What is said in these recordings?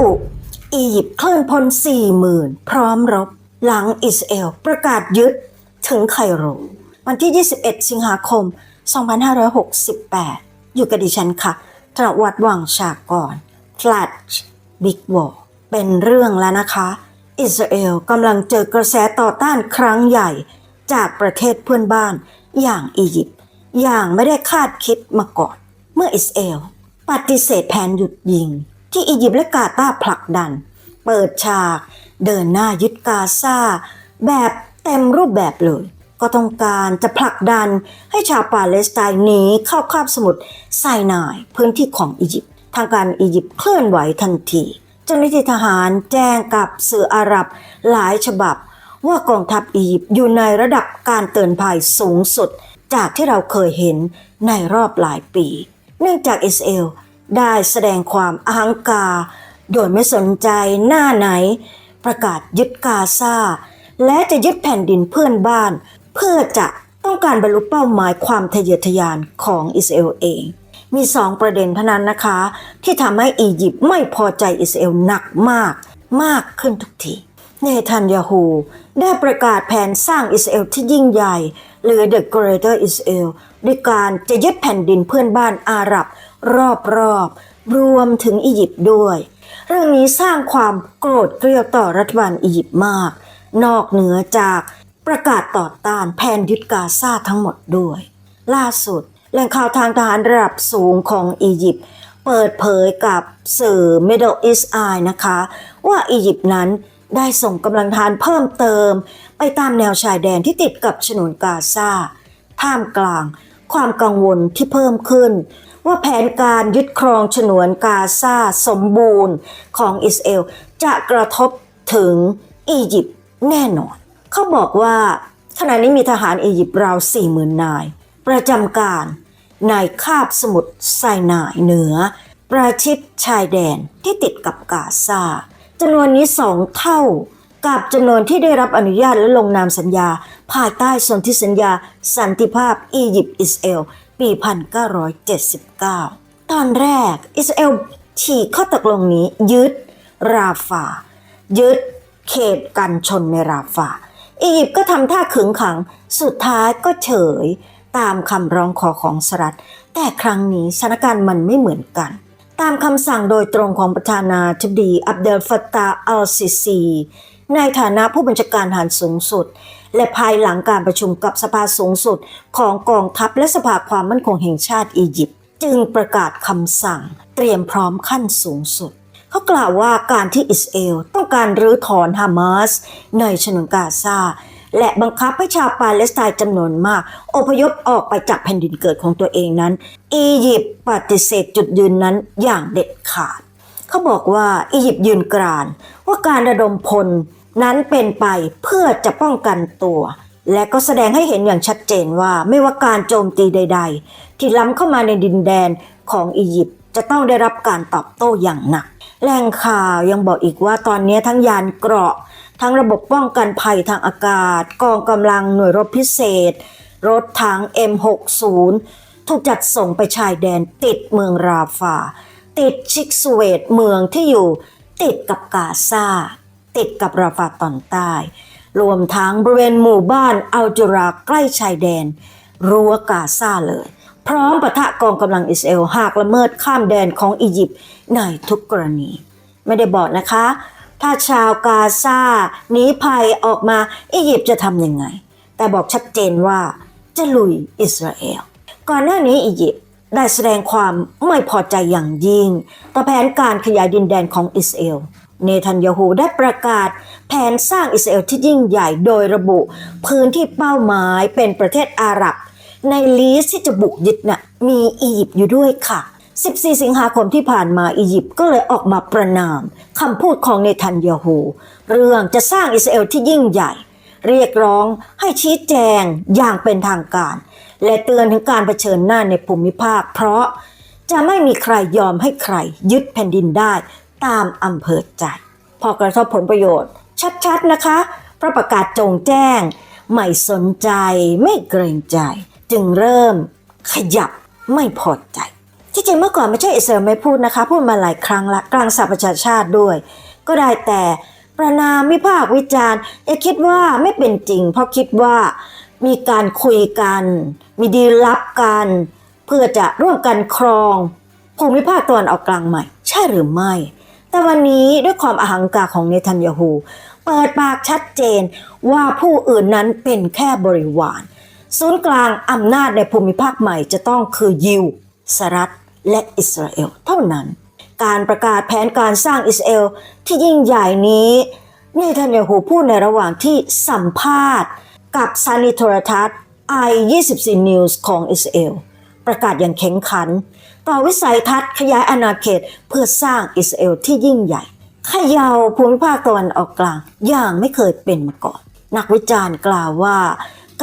อุอียิปต์เคลื่อนพลสี่หมื่นพร้อมรบ หลังอิสราเอลประกาศยึดถึงไคโร วันที่ 21 สิงหาคม 2568 อยู่กับดิฉันค่ะตรวัดวังชากร Flash Big War เป็นเรื่องแล้วนะคะ อิสราเอลกำลังเจอกระแสต่อต้านครั้งใหญ่จากประเทศเพื่อนบ้านอย่างอียิปต์อย่างไม่ได้คาดคิดมาก่อน เมื่ออิสราเอลปฏิเสธแผนหยุดยิง ที่อียิปต์และกาตาร์ผลักดัน เปิดฉากเดินหน้ายึดกาซาแบบเต็มรูปแบบเลย ก็ต้องการจะผลักดันให้ชาวปาเลสไตน์หนีเข้าคาบสมุทรไซนายพื้นที่ของอียิปต์ทางการอียิปต์เคลื่อนไหวทันทีเจ้าหน้าที่ทหารแจ้งกับสื่ออาหรับหลายฉบับ ว่ากองทัพอียิปต์อยู่ในระดับการเตือนภัยสูงสุด จากที่เราเคยเห็นในรอบหลายปี เนื่องจากอิสราเอล ได้แสดงความอหังกา โดยไม่สนใจหน้าไหน ประกาศยึดกาซาและจะยึดแผ่นดินเพื่อนบ้าน เพื่อจะต้องการบรรลุเป้าหมายความทะเยอทะยานของอิสราเอลเอง มีสองประเด็นเท่านั้นนะคะ ที่ทำให้อียิปต์ไม่พอใจอิสราเอลหนักมาก มากขึ้นทุกทีเนทันยาฮูได้ประกาศแผนสร้างอิสราเอลที่ยิ่งใหญ่ หรือ The Greater Israel ด้วยการจะยึดแผ่นดินเพื่อนบ้านอาหรับ รอบๆรวมถึงอียิปต์ด้วย เรื่องนี้สร้างความโกรธเกรี้ยวต่อรัฐบาลอียิปต์มาก นอกเหนือจากประกาศต่อต้านแผนยึดกาซาทั้งหมดด้วย ล่าสุดแหล่งข่าวทางทหารระดับสูงของอียิปต์เปิดเผยกับสื่อ Middle East Eye นะคะ ว่าอียิปต์นั้นได้ส่งกำลังทหารเพิ่มเติม ไปตามแนวชายแดนที่ติดกับฉนวนกาซาท่ามกลางความกังวลที่เพิ่มขึ้น ว่าแผนการยึดครองฉนวนกาซาสมบูรณ์ของอิสราเอลจะกระทบถึงอียิปต์แน่นอน เขาบอกว่าขณะนี้มีทหารอียิปต์ราว40,000นาย ประจำการในคาบสมุทรไซนายเหนือ ประชิดชายแดนที่ติดกับกาซาจำนวนนี้สองเท่ากับจำนวนที่ได้รับอนุญาตและลงนามสัญญา ภายใต้สนธิสัญญาสันติภาพอียิปต์อิสราเอล ปี 1979 ตอนแรกอิสราเอลฉีกข้อตกลงนี้ยึดราฟา ยึดเขตกันชนในราฟา อียิปต์ก็ทำท่าขึงขัง สุดท้ายก็เฉยตามคำร้องขอของสหรัฐ แต่ครั้งนี้สถานการณ์มันไม่เหมือนกัน ตามคำสั่งโดยตรงของประธานาธิบดีอับเดลฟัตตาอัลซิซีในฐานะผู้บัญชาการทหารสูงสุด และภายหลังการประชุมกับสภาสูงสุดของกองทัพและสภาความมั่นคงแห่งชาติอียิปต์จึงประกาศคำสั่ง เตรียมพร้อมขั้นสูงสุด เขากล่าวว่าการที่อิสราเอลต้องการรื้อถอนฮามาสในฉนวนกาซาและบังคับให้ชาวปาเลสไตน์จำนวนมากอพยพออกไปจากแผ่นดินเกิดของตัวเองนั้น อียิปต์ปฏิเสธจุดยืนนั้นอย่างเด็ดขาด เขาบอกว่าอียิปต์ยืนกรานว่าการระดมพล นั้นเป็นไปเพื่อจะป้องกันตัว และก็แสดงให้เห็นอย่างชัดเจนว่าไม่ว่าการโจมตีใด ๆ ที่ล้ำเข้ามาในดินแดนของอียิปต์จะต้องได้รับการตอบโต้อย่างหนักแหล่งข่าวยังบอกอีกว่าตอนนี้ทั้งยานเกราะ ทั้งระบบป้องกันภัยทางอากาศ กองกำลังหน่วยรบพิเศษ รถถัง M60 ถูกจัดส่งไปชายแดนติดเมืองราฟา ติดชิกซูเวตเมืองที่อยู่ติดกับกาซา ติดกับราฟาตอนใต้ รวมทั้งบริเวณหมู่บ้านอัลจุราใกล้ชายแดน รั้วกาซาเลย พร้อมปะทะกองกำลังอิสราเอลหากละเมิดข้ามแดนของอียิปต์ในทุกกรณี ไม่ได้บอกนะคะ ถ้าชาวกาซาหนีภัยออกมาอียิปต์จะทำยังไง แต่บอกชัดเจนว่าจะลุยอิสราเอล ก่อนหน้านี้อียิปต์ได้แสดงความไม่พอใจอย่างยิ่ง ต่อแผนการขยายดินแดนของอิสราเอล เนทันยาฮูได้ประกาศแผนสร้างอิสราเอลที่ยิ่งใหญ่โดยระบุ พื้นที่เป้าหมายเป็นประเทศอาหรับ ในลีสที่จะบุกยึดน่ะมีอียิปต์อยู่ด้วยค่ะ 14 สิงหาคมที่ผ่านมาอียิปต์ก็เลยออกมาประนามคำพูดของเนทันยาฮูเรื่องจะสร้างอิสราเอลที่ยิ่งใหญ่ เรียกร้องให้ชี้แจงอย่างเป็นทางการ และเตือนถึงการเผชิญหน้าในภูมิภาค เพราะจะไม่มีใครยอมให้ใครยึดแผ่นดินได้ ตามอำเภอใจ พอกระทบผลประโยชน์ ชัดๆนะคะพระประกาศจงแจ้ง ไม่สนใจไม่เกรงใจ จึงเริ่มขยับไม่พอใจ ที่จริงเมื่อก่อนไม่ใช่อิสราเอลไม่พูดนะคะ พูดมาหลายครั้งละกลางสหประชาชาติด้วย ก็ได้แต่ประนามวิพากษ์วิจารณ์อคิดว่าไม่เป็นจริง เพราะคิดว่ามีการคุยกัน มีดีลลับกัน เพื่อจะร่วมกันครองภูมิภาคตะวันออกกลางใหม่ ใช่หรือไม่ แต่วันนี้ด้วยความอหังการของเนทันยาฮูเปิดปากชัดเจนว่าผู้อื่นนั้นเป็นแค่บริวาร ศูนย์กลางอำนาจในภูมิภาคใหม่จะต้องคือยิวสหรัฐและอิสราเอลเท่านั้น การประกาศแผนการสร้างอิสราเอลที่ยิ่งใหญ่นี้เนทันยาฮูพูดในระหว่างที่สัมภาษณ์ กับสานีโทรทัศน์ i24 News ของอิสราเอล ประกาศอย่างแข็งขัน ต่อวิสัยทัศน์ขยายอาณาเขตเพื่อสร้างอิสราเอลที่ยิ่งใหญ่ขยาวภูมิภาคตะวันออกกลางอย่างไม่เคยเป็นมาก่อน นักวิจารณ์กล่าวว่า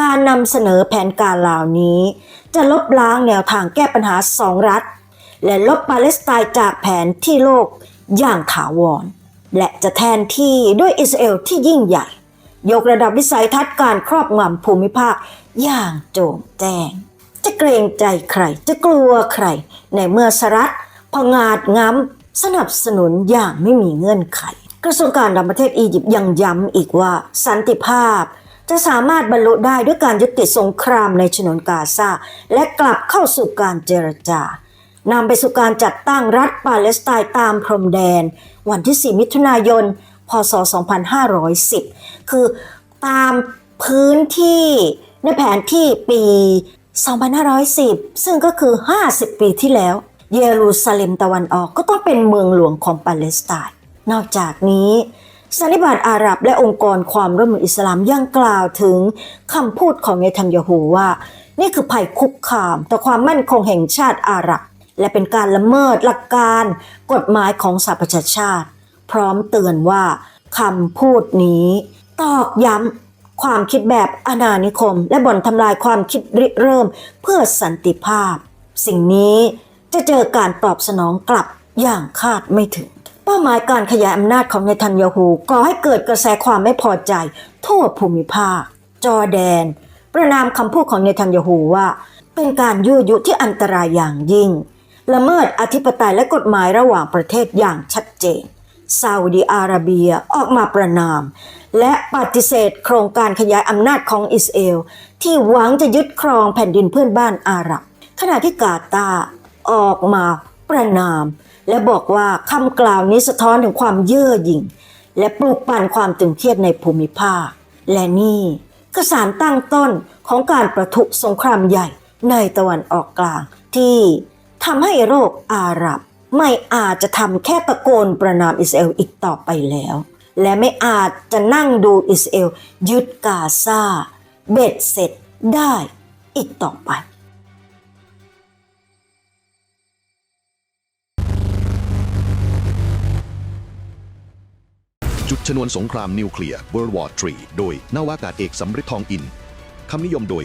การนำเสนอแผนการเหล่านี้ จะลบล้างแนวทางแก้ปัญหาสองรัฐ และลบปาเลสไตน์จากแผนที่โลกอย่างถาวร และจะแทนที่ด้วยอิสราเอลที่ยิ่งใหญ่ ยกระดับวิสัยทัศน์การครอบงำภูมิภาคอย่างโจ่งแจ้ง จะเกรงใจใคร จะกลัวใคร ในเมื่อสหรัฐพงาดง้ำสนับสนุนอย่างไม่มีเงื่อนไข กระทรวงการต่างประเทศอียิปต์ยังย้ำอีกว่าสันติภาพ จะสามารถบรรลุได้ด้วยการยุติสงครามในฉนวนกาซาและกลับเข้าสู่การเจรจานำไปสู่การจัดตั้งรัฐปาเลสไตน์ตามพรมแดน วันที่ 4 มิถุนายน พศ 2510 คือตามพื้นที่ในแผนที่ปี 2510 ซึ่งก็คือ 50 ปีที่แล้ว เยรูซาเล็มตะวันออกก็ต้องเป็นเมืองหลวงของปาเลสไตน์นอกจากนี้สันนิบาตอาหรับและองค์กรความร่วมมืออิสลามยังกล่าวถึงคำพูดของเนทันยาฮูว่า นี่คือภัยคุกคามต่อความมั่นคงแห่งชาติอาหรับ และเป็นการละเมิดหลักการกฎหมายของสหประชาชาติ พร้อมเตือนว่าคำพูดนี้ตอกย้ำ ความคิดแบบอาณานิคม และบ่อนทำลายความคิดริเริ่มเพื่อสันติภาพ สิ่งนี้จะเจอการตอบสนองกลับอย่างคาดไม่ถึง เป้าหมายการขยายอำนาจของเนทันยาฮูก่อให้เกิดกระแสความไม่พอใจ ทั่วภูมิภาค จอร์แดน ประนามคำพูดของเนทันยาฮูว่า เป็นการยั่วยุที่อันตรายอย่างยิ่ง ละเมิดอธิปไตยและกฎหมายระหว่างประเทศอย่างชัดเจน ซาอุดีอาระเบียออกมาประนาม และปฏิเสธโครงการขยายอำนาจของอิสราเอล ที่หวังจะยึดครองแผ่นดินเพื่อนบ้านอาหรับ ขณะที่กาตาร์ออกมาประนาม และบอกว่าคำกล่าวนี้สะท้อนถึงความเย่อหยิ่ง และปลุกปั่นความตึงเครียดในภูมิภาค และนี่ก็สารตั้งต้นของการประทุสงครามใหญ่ในตะวันออกกลางที่ทำให้โรคอาหรับ ไม่อาจจะทำแค่ตะโกนประนามอิสราเอลอีกต่อไปแล้ว และไม่อาจจะนั่งดูอิสราเอลยึดกาซาเบ็ดเสร็จได้อีกต่อไปจุดชนวนสงครามนิวเคลียร์ World War III โดยนาวากาศเอกสำริดทองอิน คำนิยมโดย